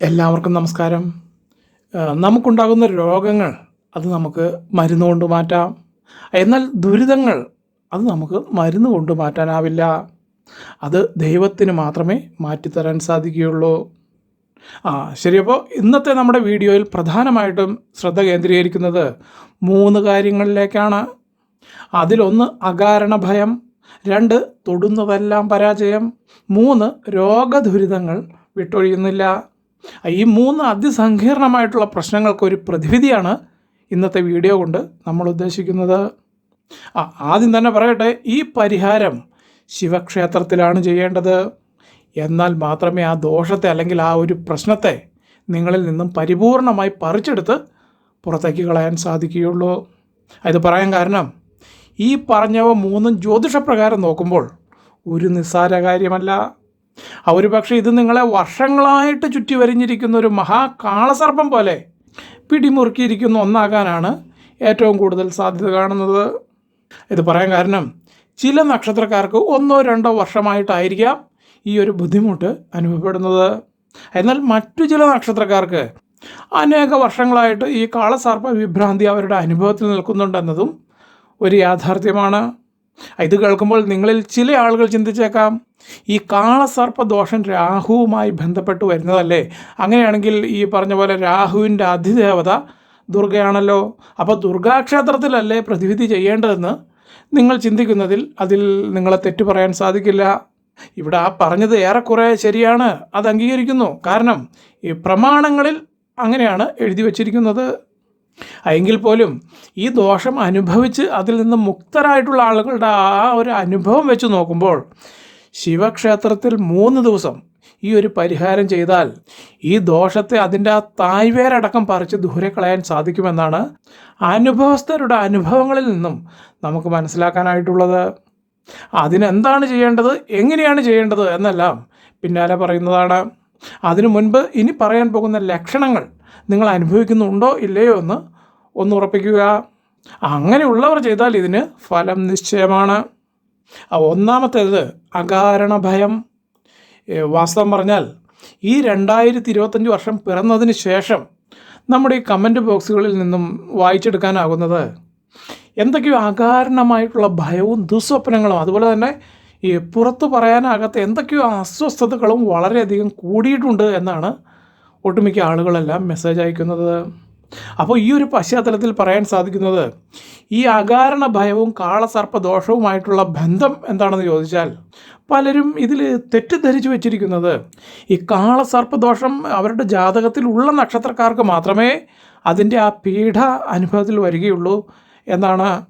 എല്ലാവർക്കും നമസ്കാരം. നമുക്കുണ്ടാകുന്ന രോഗങ്ങൾ അത് നമുക്ക് മരുന്ന് കൊണ്ട് മാറ്റാം. എന്നാൽ ദുരിതങ്ങൾ അത് നമുക്ക് മരുന്ന് കൊണ്ട് മാറ്റാനാവില്ല. അത് ദൈവത്തിന് മാത്രമേ മാറ്റിത്തരാൻ സാധിക്കുകയുള്ളൂ. ആ ശരി അപ്പോൾ ഇന്നത്തെ നമ്മുടെ വീഡിയോയിൽ പ്രധാനമായിട്ടും ശ്രദ്ധ കേന്ദ്രീകരിക്കുന്നത് മൂന്ന് കാര്യങ്ങളിലേക്കാണ്. അതിലൊന്ന് അകാരണ ഭയം രണ്ട് തൊടുന്നതെല്ലാം പരാജയം മൂന്ന് രോഗദുരിതങ്ങൾ വിട്ടൊഴിയുന്നില്ല. ഈ മൂന്ന് അതിസങ്കീർണമായിട്ടുള്ള പ്രശ്നങ്ങൾക്കൊരു പ്രതിവിധിയാണ് ഇന്നത്തെ വീഡിയോ കൊണ്ട് നമ്മൾ ഉദ്ദേശിക്കുന്നത്. ആ ആദ്യം തന്നെ പറയട്ടെ ഈ പരിഹാരം ശിവക്ഷേത്രത്തിലാണ് ചെയ്യേണ്ടത്. എന്നാൽ മാത്രമേ ആ ദോഷത്തെ അല്ലെങ്കിൽ ആ ഒരു പ്രശ്നത്തെ നിങ്ങളിൽ നിന്നും പരിപൂർണമായി പറിച്ചെടുത്ത് പുറത്തേക്ക് കളയാൻ സാധിക്കുകയുള്ളൂ. ഇത് പറയാൻ കാരണം ഈ പറഞ്ഞവ മൂന്നും ജ്യോതിഷപ്രകാരം നോക്കുമ്പോൾ ഒരു നിസ്സാര കാര്യമല്ല. ഒരു പക്ഷേ ഇത് നിങ്ങളെ വർഷങ്ങളായിട്ട് ചുറ്റി വരിഞ്ഞിരിക്കുന്ന ഒരു മഹാ കാളസർപ്പം പോലെ പിടിമുറുക്കിയിരിക്കുന്ന ഒന്നാകാനാണ് ഏറ്റവും കൂടുതൽ സാധ്യത കാണുന്നത്. ഇത് പറയാൻ കാരണം ചില നക്ഷത്രക്കാർക്ക് ഒന്നോ രണ്ടോ വർഷമായിട്ടായിരിക്കാം ഈ ഒരു ബുദ്ധിമുട്ട് അനുഭവപ്പെടുന്നത്. എന്നാൽ മറ്റു ചില നക്ഷത്രക്കാർക്ക് അനേക വർഷങ്ങളായിട്ട് ഈ കാളസർപ്പ വിഭ്രാന്തി അവരുടെ അനുഭവത്തിൽ നിൽക്കുന്നുണ്ടെന്നതും ഒരു യാഥാർത്ഥ്യമാണ്. ഇത് കേൾക്കുമ്പോൾ നിങ്ങളിൽ ചില ആളുകൾ ചിന്തിച്ചേക്കാം ഈ കാളസർപ്പ ദോഷം രാഹുവുമായി ബന്ധപ്പെട്ട് വരുന്നതല്ലേ? അങ്ങനെയാണെങ്കിൽ ഈ പറഞ്ഞ പോലെ രാഹുവിന്റെ അതിദേവത ദുർഗയാണല്ലോ. അപ്പോൾ ദുർഗാക്ഷേത്രത്തിലല്ലേ പ്രതിവിധി ചെയ്യേണ്ടതെന്ന് നിങ്ങൾ ചിന്തിക്കുന്നതിൽ അതിൽ നിങ്ങളെ തെറ്റു പറയാൻ സാധിക്കില്ല. ഇവിടെ ആ പറഞ്ഞത് ഏറെക്കുറെ ശരിയാണ്. അത് അംഗീകരിക്കുന്നു. കാരണം ഈ പ്രമാണങ്ങളിൽ അങ്ങനെയാണ് എഴുതി വച്ചിരിക്കുന്നത്. എങ്കിൽ പോലും ഈ ദോഷം അനുഭവിച്ച് അതിൽ നിന്ന് മുക്തരായിട്ടുള്ള ആളുകളുടെ ആ ഒരു അനുഭവം വെച്ച് നോക്കുമ്പോൾ ശിവക്ഷേത്രത്തിൽ മൂന്ന് ദിവസം ഈ ഒരു പരിഹാരം ചെയ്താൽ ഈ ദോഷത്തെ അതിന്റെ ആ തായ്വേരടക്കം പറിച്ച് ദൂരെ കളയാൻ സാധിക്കുമെന്നാണ് അനുഭവസ്ഥരുടെ അനുഭവങ്ങളിൽ നിന്നും നമുക്ക് മനസ്സിലാക്കാനായിട്ടുള്ളത്. അതിനെന്താണ് ചെയ്യേണ്ടത്? എങ്ങനെയാണ് ചെയ്യേണ്ടത്? എന്നെല്ലാം പിന്നാലെ പറയുന്നതാണ്. അതിനു മുൻപ് ഇനി പറയാൻ പോകുന്ന ലക്ഷണങ്ങൾ നിങ്ങൾ അനുഭവിക്കുന്നുണ്ടോ ഇല്ലയോ എന്ന് ഒന്ന് ഉറപ്പിക്കുക. അങ്ങനെയുള്ളവർ ചെയ്താൽ ഇതിന് ഫലം നിശ്ചയമാണ്. ഒന്നാമത്തേത് അകാരണ ഭയം വാസ്തവം പറഞ്ഞാൽ ഈ രണ്ടായിരത്തി ഇരുപത്തഞ്ച് വർഷം പിറന്നതിന് ശേഷം നമ്മുടെ ഈ കമന്റ് ബോക്സുകളിൽ നിന്നും വായിച്ചെടുക്കാനാകുന്നത് എന്തൊക്കെയോ അകാരണമായിട്ടുള്ള ഭയവും ദുസ്വപ്നങ്ങളും അതുപോലെ തന്നെ ഈ പുറത്തു പറയാനാകാത്ത എന്തൊക്കെയോ അസ്വസ്ഥതകളും വളരെയധികം കൂടിയിട്ടുണ്ട് എന്നാണ് ഒട്ടുമിക്ക ആളുകളെല്ലാം മെസ്സേജ് അയക്കുന്നത്. അപ്പോൾ ഈ ഒരു പശ്ചാത്തലത്തിൽ പറയാൻ സാധിക്കുന്നത് ഈ അകാരണ ഭയവും കാളസർപ്പ ദോഷവുമായിട്ടുള്ള ബന്ധം എന്താണെന്ന് ചോദിച്ചാൽ പലരും ഇതിൽ തെറ്റിദ്ധരിച്ചു വെച്ചിരിക്കുന്നത് ഈ കാളസർപ്പ ദോഷം അവരുടെ ജാതകത്തിൽ ഉള്ള നക്ഷത്രക്കാർക്ക് മാത്രമേ അതിന്റെ ആ പീഠ അനുഭവത്തിൽ വരികയുള്ളൂ എന്നാണ്.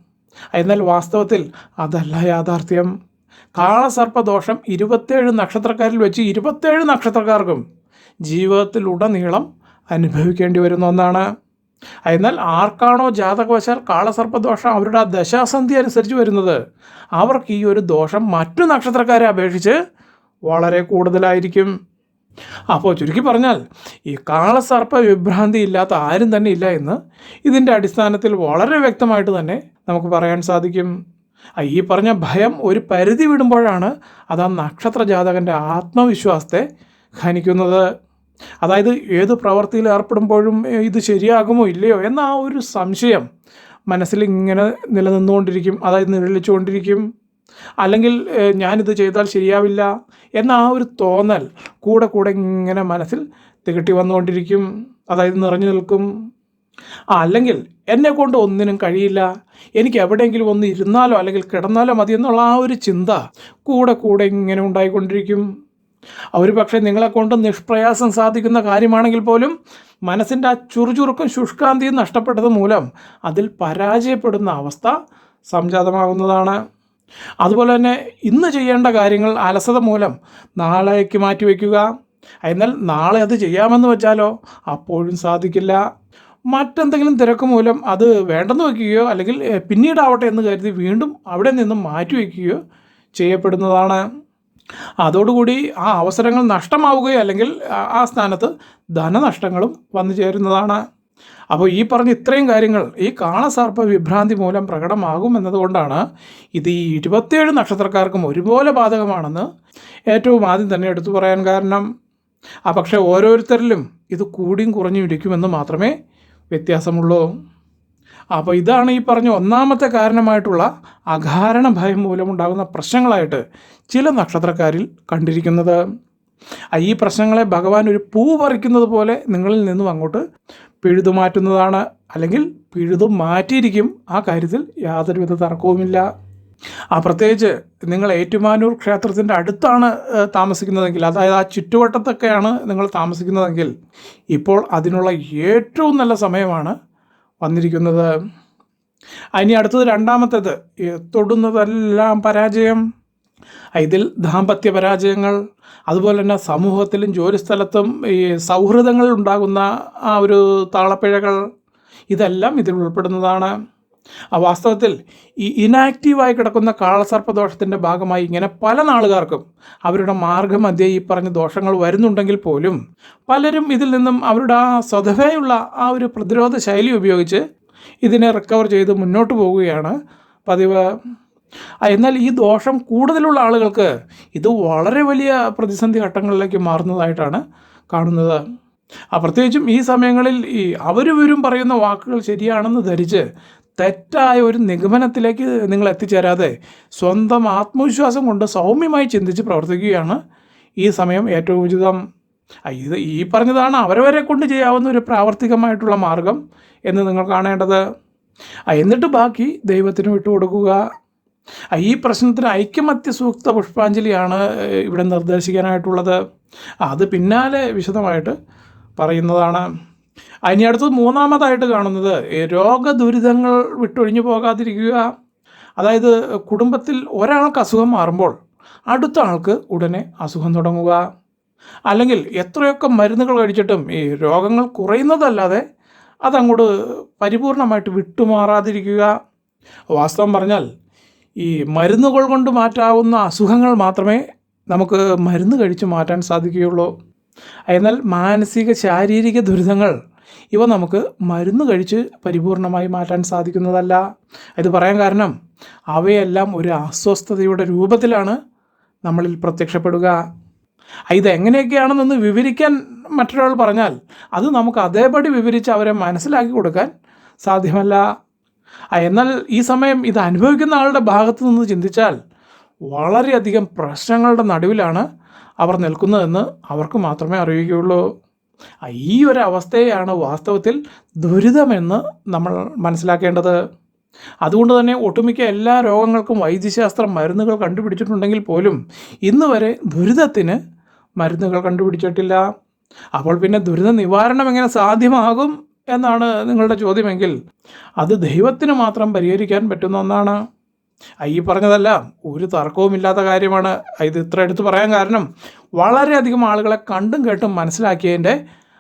എന്നാൽ വാസ്തവത്തിൽ അതല്ല യാഥാർത്ഥ്യം. കാളസർപ്പ ദോഷം ഇരുപത്തേഴ് നക്ഷത്രക്കാരിൽ വെച്ച് ഇരുപത്തേഴ് നക്ഷത്രക്കാർക്കും ജീവിതത്തിലുടനീളം അനുഭവിക്കേണ്ടി വരുന്ന ഒന്നാണ്. എന്നാൽ ആർക്കാണോ ജാതകവശാൽ കാളസർപ്പദോഷം അവരുടെ ആ ദശാസന്ധി അനുസരിച്ച് വരുന്നത്? അവർക്ക് ഈ ഒരു ദോഷം മറ്റു നക്ഷത്രക്കാരെ അപേക്ഷിച്ച് വളരെ കൂടുതലായിരിക്കും. അപ്പോൾ ചുരുക്കി പറഞ്ഞാൽ ഈ കാളസർപ്പ വിഭ്രാന്തി ഇല്ലാത്ത ആരും തന്നെ ഇല്ല എന്ന് ഇതിന്റെ അടിസ്ഥാനത്തിൽ വളരെ വ്യക്തമായിട്ട് തന്നെ നമുക്ക് പറയാൻ സാധിക്കും. ഈ പറഞ്ഞ ഭയം ഒരു പരിധി വിടുമ്പോഴാണ് അത് ആ നക്ഷത്ര ജാതകന്റെ ആത്മവിശ്വാസത്തെ ഖനിക്കുന്നത്. അതായത് ഏത് പ്രവൃത്തിയിൽ ഏർപ്പെടുമ്പോഴും ഇത് ശരിയാകുമോ ഇല്ലയോ എന്ന ആ ഒരു സംശയം മനസ്സിൽ ഇങ്ങനെ നിലനിന്നുകൊണ്ടിരിക്കും. അതായത് നിഴലിച്ചുകൊണ്ടിരിക്കും. അല്ലെങ്കിൽ ഞാനിത് ചെയ്താൽ ശരിയാവില്ല എന്ന ആ ഒരു തോന്നൽ കൂടെ കൂടെ ഇങ്ങനെ മനസ്സിൽ തികട്ടി വന്നുകൊണ്ടിരിക്കും. അതായത് നിറഞ്ഞു നിൽക്കും. അല്ലെങ്കിൽ എന്നെ കൊണ്ട് ഒന്നിനും കഴിയില്ല. എനിക്ക് എവിടെയെങ്കിലും ഒന്ന് ഇരുന്നാലോ അല്ലെങ്കിൽ കിടന്നാലോ മതി എന്നുള്ള ആ ഒരു ചിന്ത കൂടെ കൂടെ ഇങ്ങനെ ഉണ്ടായിക്കൊണ്ടിരിക്കും. ഒരു പക്ഷേ നിങ്ങളെ കൊണ്ട് നിഷ്പ്രയാസം സാധിക്കുന്ന കാര്യമാണെങ്കിൽ പോലും മനസ്സിന്റെ ആ ചുറുചുറുക്കും ശുഷ്കാന്തിയും നഷ്ടപ്പെട്ടത് മൂലം അതിൽ പരാജയപ്പെടുന്ന അവസ്ഥ സംജാതമാകുന്നതാണ്. അതുപോലെ തന്നെ ഇന്ന് ചെയ്യേണ്ട കാര്യങ്ങൾ അലസത മൂലം നാളേക്ക് മാറ്റിവെക്കുക എന്നാൽ നാളെ അത് ചെയ്യാമെന്ന് വെച്ചാലോ? അപ്പോഴും സാധിക്കില്ല. മറ്റെന്തെങ്കിലും തിരക്ക് മൂലം അത് വേണ്ടെന്ന് വയ്ക്കുകയോ അല്ലെങ്കിൽ പിന്നീടാവട്ടെ എന്ന് കരുതി വീണ്ടും അവിടെ നിന്നും മാറ്റിവെക്കുകയോ ചെയ്യപ്പെടുന്നതാണ്. അതോടുകൂടി ആ അവസരങ്ങൾ നഷ്ടമാവുകയോ അല്ലെങ്കിൽ ആ- സ്ഥാനത്ത് ധനനഷ്ടങ്ങളും വന്നു ചേരുന്നതാണ്. അപ്പോൾ ഈ പറഞ്ഞ ഇത്രയും കാര്യങ്ങൾ ഈ കാളസർപ്പ വിഭ്രാന്തി മൂലം പ്രകടമാകും എന്നതുകൊണ്ടാണ് ഇത് ഈ ഇരുപത്തിയേഴ് നക്ഷത്രക്കാർക്കും ഒരുപോലെ ബാധകമാണെന്ന് ഏറ്റവും ആദ്യം തന്നെ എടുത്തു പറയാൻ കാരണം. ആ പക്ഷേ ഓരോരുത്തരിലും ഇത് കൂടിയും കുറഞ്ഞും ഇരിക്കുമെന്ന് മാത്രമേ വ്യത്യാസമുള്ളൂ. അപ്പോൾ ഇതാണ് ഈ പറഞ്ഞ ഒന്നാമത്തെ കാരണമായിട്ടുള്ള അകാരണ ഭയം മൂലമുണ്ടാകുന്ന പ്രശ്നങ്ങളായിട്ട് ചില നക്ഷത്രക്കാരിൽ കണ്ടിരിക്കുന്നത്. ഈ പ്രശ്നങ്ങളെ ഭഗവാൻ ഒരു പൂ പറിക്കുന്നത് പോലെ നിങ്ങളിൽ നിന്നും അങ്ങോട്ട് പിഴുതു മാറ്റുന്നതാണ്. അല്ലെങ്കിൽ പിഴുതു മാറ്റിയിരിക്കും. ആ കാര്യത്തിൽ യാതൊരുവിധ തർക്കവുമില്ല. ആ പ്രത്യേകിച്ച് നിങ്ങൾ ഏറ്റുമാനൂർ ക്ഷേത്രത്തിന്റെ അടുത്താണ് താമസിക്കുന്നതെങ്കിൽ അതായത് ആ ചുറ്റുവട്ടത്തൊക്കെയാണ് നിങ്ങൾ താമസിക്കുന്നതെങ്കിൽ ഇപ്പോൾ അതിനുള്ള ഏറ്റവും നല്ല സമയമാണ് വന്നിരിക്കുന്നത്. ഇനി അടുത്തത് രണ്ടാമത്തേത്. തൊടുന്നതെല്ലാം പരാജയം. ഇതിൽ ദാമ്പത്യ പരാജയങ്ങൾ അതുപോലെ തന്നെ സമൂഹത്തിലും ജോലിസ്ഥലത്തും ഈ സൗഹൃദങ്ങളിൽ ഉണ്ടാകുന്ന ആ ഒരു താളപ്പിഴകൾ ഇതെല്ലാം ഇതിൽ ഉൾപ്പെടുന്നതാണ്. ആ വാസ്തവത്തിൽ ഈ ഇനാക്റ്റീവായി കിടക്കുന്ന കാളസർപ്പദോഷത്തിന്റെ ഭാഗമായി ഇങ്ങനെ പല നാളുകാർക്കും അവരുടെ മാർഗമധ്യേ ഈ പറഞ്ഞ ദോഷങ്ങൾ വരുന്നുണ്ടെങ്കിൽ പോലും പലരും ഇതിൽ നിന്നും അവരുടെ ആ സ്വതവേയുള്ള ആ ഒരു പ്രതിരോധ ശൈലി ഉപയോഗിച്ച് ഇതിനെ റിക്കവർ ചെയ്ത് മുന്നോട്ട് പോവുകയാണ് പതിവ്. എന്നാൽ ഈ ദോഷം കൂടുതലുള്ള ആളുകൾക്ക് ഇത് വളരെ വലിയ പ്രതിസന്ധി ഘട്ടങ്ങളിലേക്ക് മാറുന്നതായിട്ടാണ് കാണുന്നത്. പ്രത്യേകിച്ചും ഈ സമയങ്ങളിൽ ഈ അവരുവരും പറയുന്ന വാക്കുകൾ ശരിയാണെന്ന് ധരിച്ച് തെറ്റായ ഒരു നിഗമനത്തിലേക്ക് നിങ്ങൾ എത്തിച്ചേരാതെ സ്വന്തം ആത്മവിശ്വാസം കൊണ്ട് സൗമ്യമായി ചിന്തിച്ച് പ്രവർത്തിക്കുകയാണ് ഈ സമയം ഏറ്റവും ഉചിതം. ഇത് ഈ പറഞ്ഞതാണ് അവരവരെ കൊണ്ട് ചെയ്യാവുന്ന ഒരു പ്രാവർത്തികമായിട്ടുള്ള മാർഗം എന്ന് നിങ്ങൾ കാണേണ്ടത്. എന്നിട്ട് ബാക്കി ദൈവത്തിന് വിട്ടുകൊടുക്കുക. കൊടുക്കുക ഈ പ്രശ്നത്തിന് ഐക്യമത്യ സൂക്ത പുഷ്പാഞ്ജലിയാണ് ഇവിടെ നിർദ്ദേശിക്കാനായിട്ടുള്ളത്. അത് പിന്നാലെ വിശദമായിട്ട് പറയുന്നതാണ്. ഇനി അടുത്തത് മൂന്നാമതായിട്ട് കാണുന്നത് രോഗദുരിതങ്ങൾ വിട്ടൊഴിഞ്ഞു പോകാതിരിക്കുക. അതായത് കുടുംബത്തിൽ ഒരാൾക്ക് അസുഖം മാറുമ്പോൾ അടുത്ത ആൾക്ക് ഉടനെ അസുഖം തുടങ്ങുക. അല്ലെങ്കിൽ എത്രയൊക്കെ മരുന്നുകൾ കഴിച്ചിട്ടും ഈ രോഗങ്ങൾ കുറയുന്നതല്ലാതെ അതങ്ങോട്ട് പരിപൂർണമായിട്ട് വിട്ടുമാറാതിരിക്കുക. വാസ്തവം പറഞ്ഞാൽ ഈ മരുന്നുകൾ കൊണ്ട് മാറ്റാവുന്ന അസുഖങ്ങൾ മാത്രമേ നമുക്ക് മരുന്ന് കഴിച്ച് മാറ്റാൻ സാധിക്കുകയുള്ളൂ. എന്നാൽ മാനസിക ശാരീരിക ദുരിതങ്ങൾ ഇവ നമുക്ക് മരുന്ന് കഴിച്ച് പരിപൂർണമായി മാറ്റാൻ സാധിക്കുന്നതല്ല. ഇത് പറയാൻ കാരണം അവയെല്ലാം ഒരു അസ്വസ്ഥതയുടെ രൂപത്തിലാണ് നമ്മളിൽ പ്രത്യക്ഷപ്പെടുക. ഇത് എങ്ങനെയൊക്കെയാണെന്നൊന്ന് വിവരിക്കാൻ മറ്റൊരാൾ പറഞ്ഞാൽ അത് നമുക്ക് അതേപടി വിവരിച്ച് അവരെ മനസ്സിലാക്കി കൊടുക്കാൻ സാധ്യമല്ല. എന്നാൽ ഈ സമയം ഇത് അനുഭവിക്കുന്ന ആളുടെ ഭാഗത്തു നിന്ന് ചിന്തിച്ചാൽ വളരെയധികം പ്രശ്നങ്ങളുടെ നടുവിലാണ് അവർ നിൽക്കുന്നതെന്ന് അവർക്ക് മാത്രമേ അറിയുകയുള്ളൂ. ഈ ഒരു അവസ്ഥയാണ് വാസ്തവത്തിൽ ദുരിതമെന്ന് നമ്മൾ മനസ്സിലാക്കേണ്ടത്. അതുകൊണ്ട് തന്നെ ഒട്ടുമിക്ക എല്ലാ രോഗങ്ങൾക്കും വൈദ്യശാസ്ത്രം മരുന്നുകൾ കണ്ടുപിടിച്ചിട്ടുണ്ടെങ്കിൽ പോലും ഇന്ന് വരെ ദുരിതത്തിന് മരുന്നുകൾ കണ്ടുപിടിച്ചിട്ടില്ല. അപ്പോൾ പിന്നെ ദുരിത നിവാരണം എങ്ങനെ സാധ്യമാകും എന്നാണ് നിങ്ങളുടെ ചോദ്യമെങ്കിൽ അത് ദൈവത്തിന് മാത്രം പരിഹരിക്കാൻ പറ്റുന്ന ഒന്നാണ്. ഈ പറഞ്ഞതല്ല ഒരു തർക്കവുമില്ലാത്ത കാര്യമാണ്. ഇത് ഇത്ര എടുത്ത് പറയാൻ കാരണം വളരെയധികം ആളുകളെ കണ്ടും കേട്ടും മനസ്സിലാക്കിയതിന്റെ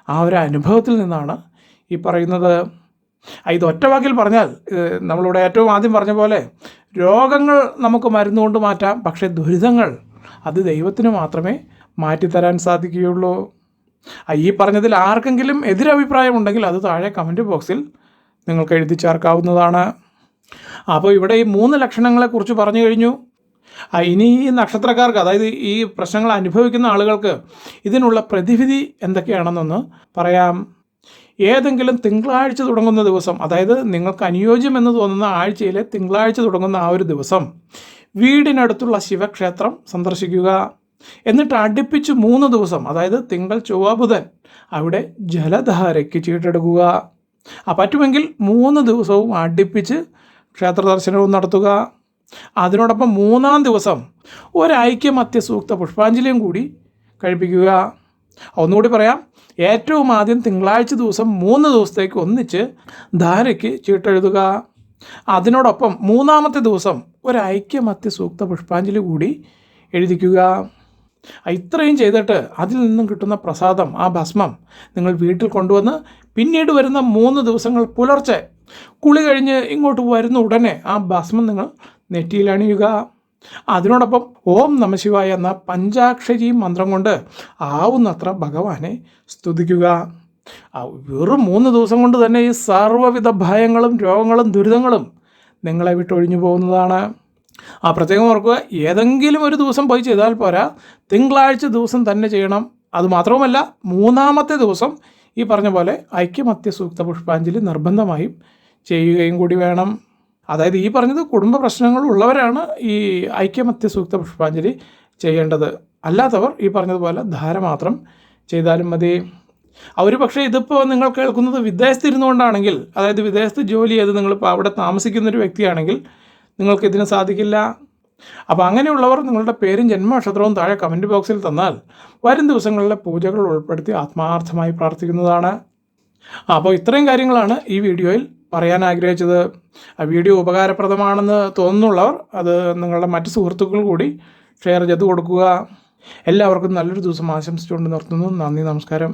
ആ ഒരു അനുഭവത്തിൽ നിന്നാണ് ഈ പറയുന്നത്. ഇത് ഒറ്റ വാക്കിൽ പറഞ്ഞാൽ നമ്മളിവിടെ ഏറ്റവും ആദ്യം പറഞ്ഞ പോലെ രോഗങ്ങൾ നമുക്ക് മരുന്ന് കൊണ്ട് മാറ്റാം പക്ഷേ ദുരിതങ്ങൾ അത് ദൈവത്തിന് മാത്രമേ മാറ്റിത്തരാൻ സാധിക്കുകയുള്ളൂ. ഈ പറഞ്ഞതിൽ ആർക്കെങ്കിലും എതിരഭിപ്രായം ഉണ്ടെങ്കിൽ അത് താഴെ കമന്റ് ബോക്സിൽ നിങ്ങൾക്ക് എഴുതി ചേർക്കാവുന്നതാണ്. അപ്പോൾ ഇവിടെ ഈ മൂന്ന് ലക്ഷണങ്ങളെക്കുറിച്ച് പറഞ്ഞു കഴിഞ്ഞു. ഇനി ഈ നക്ഷത്രക്കാർക്ക് അതായത് ഈ പ്രശ്നങ്ങൾ അനുഭവിക്കുന്ന ആളുകൾക്ക് ഇതിനുള്ള പ്രതിവിധി എന്തൊക്കെയാണെന്നൊന്ന് പറയാം. ഏതെങ്കിലും തിങ്കളാഴ്ച തുടങ്ങുന്ന ദിവസം അതായത് നിങ്ങൾക്ക് അനുയോജ്യമെന്ന് തോന്നുന്ന ആഴ്ചയിലെ തിങ്കളാഴ്ച തുടങ്ങുന്ന ആ ഒരു ദിവസം വീടിനടുത്തുള്ള ശിവക്ഷേത്രം സന്ദർശിക്കുക. എന്നിട്ട് അടുപ്പിച്ച് മൂന്ന് ദിവസം അതായത് തിങ്കൾ ചൊവ്വ ബുധൻ അവിടെ ജലധാരയ്ക്ക് ചീട്ടെടുക്കുക. പറ്റുമെങ്കിൽ മൂന്ന് ദിവസവും അടുപ്പിച്ച് ക്ഷേത്ര ദർശനവും നടത്തുക. അതിനോടൊപ്പം മൂന്നാം ദിവസം ഒരൈക്യമത്യ സൂക്ത പുഷ്പാഞ്ജലിയും കൂടി കഴിപ്പിക്കുക. ഒന്നുകൂടി പറയാം ഏറ്റവും ആദ്യം തിങ്കളാഴ്ച ദിവസം മൂന്ന് ദിവസത്തേക്ക് ഒന്നിച്ച് ധാരയ്ക്ക് ചീട്ടെഴുതുക. അതിനോടൊപ്പം മൂന്നാമത്തെ ദിവസം ഒരൈക്യമത്യ സൂക്ത പുഷ്പാഞ്ജലി കൂടി എഴുതിക്കുക. ഇത്രയും ചെയ്തിട്ട് അതിൽ നിന്നും കിട്ടുന്ന പ്രസാദം ആ ഭസ്മം നിങ്ങൾ വീട്ടിൽ കൊണ്ടുവന്ന് പിന്നീട് വരുന്ന മൂന്ന് ദിവസങ്ങൾ പുലർച്ചെ. കുളി കഴിഞ്ഞ് ഇങ്ങോട്ട് വരുന്ന ഉടനെ ആ ഭസ്മം നിങ്ങൾ നെറ്റിയിൽ അണിയുക. അതിനോടൊപ്പം ഓം നമശിവായ എന്ന പഞ്ചാക്ഷരി മന്ത്രം കൊണ്ട് ആവുന്നത്ര ഭഗവാനെ സ്തുതിക്കുക. വെറും മൂന്ന് ദിവസം കൊണ്ട് തന്നെ ഈ സർവവിധ ഭയങ്ങളും രോഗങ്ങളും ദുരിതങ്ങളും നിങ്ങളെ വിട്ടൊഴിഞ്ഞു പോകുന്നതാണ്. ആ പ്രത്യേകം ഓർക്കുക ഏതെങ്കിലും ഒരു ദിവസം പോയി ചെയ്താൽ പോരാ. തിങ്കളാഴ്ച ദിവസം തന്നെ ചെയ്യണം. അതുമാത്രവുമല്ല മൂന്നാമത്തെ ദിവസം ഈ പറഞ്ഞ പോലെ ഐക്യമത്യ സൂക്ത പുഷ്പാഞ്ജലി നിർബന്ധമായും ചെയ്യുകയും കൂടി വേണം. അതായത് ഈ പറഞ്ഞത് കുടുംബ പ്രശ്നങ്ങൾ പ്രശ്നങ്ങളുള്ളവരാണ് ഈ ഐക്യമത്യ സൂക്ത പുഷ്പാഞ്ജലി ചെയ്യേണ്ടത്. അല്ലാത്തവർ ഈ പറഞ്ഞതുപോലെ ധാര മാത്രം ചെയ്താലും മതി. അവർ പക്ഷേ ഇതിപ്പോൾ നിങ്ങൾ കേൾക്കുന്നത് വിദേശത്ത് അതായത് വിദേശത്ത് ജോലി ചെയ്ത് നിങ്ങളിപ്പോൾ അവിടെ താമസിക്കുന്ന ഒരു വ്യക്തിയാണെങ്കിൽ നിങ്ങൾക്ക് ഇതിന് സാധിക്കില്ല. അപ്പോൾ അങ്ങനെയുള്ളവർ നിങ്ങളുടെ പേരും ജന്മനക്ഷത്രവും താഴെ കമന്റ് ബോക്സിൽ തന്നാൽ വരും ദിവസങ്ങളിലെ പൂജകൾ ഉൾപ്പെടുത്തി ആത്മാർത്ഥമായി പ്രാർത്ഥിക്കുന്നതാണ്. അപ്പോൾ ഇത്രയും കാര്യങ്ങളാണ് ഈ വീഡിയോയിൽ പറയാൻ ആഗ്രഹിച്ചത്. വീഡിയോ ഉപകാരപ്രദമാണെന്ന് തോന്നുന്നുള്ളവർ അത് നിങ്ങളുടെ മറ്റ് സുഹൃത്തുക്കൾ കൂടി ഷെയർ ചെയ്ത് കൊടുക്കുക. എല്ലാവർക്കും നല്ലൊരു ദിവസം ആശംസിച്ചുകൊണ്ട് നിർത്തുന്നു. നന്ദി നമസ്കാരം.